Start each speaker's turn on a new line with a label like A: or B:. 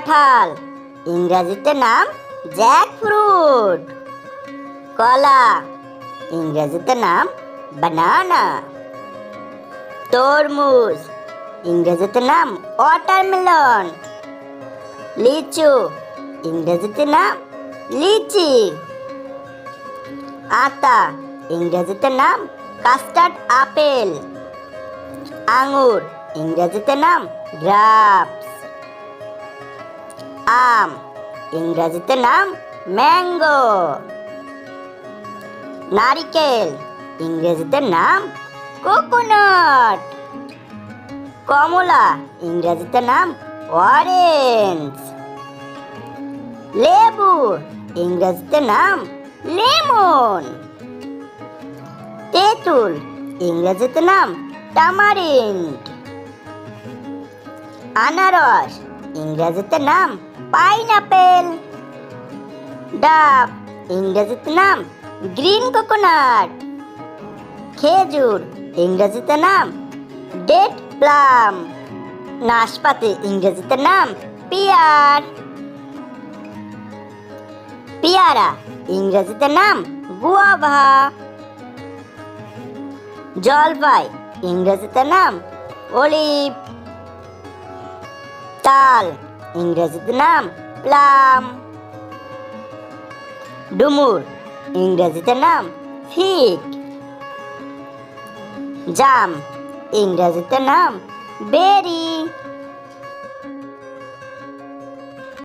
A: কাঁঠাল। ইংরেজিতে নাম জ্যাক ফ্রুট কলা। ইংরেজিতে নাম বানানা। তরমুজ। ইংরেজিতে নাম ওয়াটারমেলন। লিচু। ইংরেজিতে নাম লিচি। আতা। ইংরেজিতে নাম কাস্টার্ড আপেল। আঙুর। ইংরেজিতে নাম গ্রাপস। আম। ইংরেজিতে নাম ম্যাঙ্গো। নারিকেল। ইংরেজিতে নাম কোকোনাট। কমলা। ইংরেজিতে নাম অরেঞ্জ। লেবু। ইংরেজিতে নাম লেমন। তেঁতুল। ইংরেজিতে নাম টামারিন্ড। আনারস। ইংরেজিতে নাম পাইনাপেল। ডাব, ইংরেজিতে নাম, গ্রিন কোকোনাট। খেজুর, ইংরেজিতে নাম ডেট প্লাম। নাশপাতি, ইংরেজিতে নাম, পিয়ার। পিয়ারা, ইংরেজিতে নাম, গুয়াভা। জলপাই, ইংরেজিতে নাম, অলিভ। তাল ইংরেজিতে নাম প্লাম। ডুমুর ইংরেজিতে নাম ফিক জাম ইংরেজিতে নাম বেরি।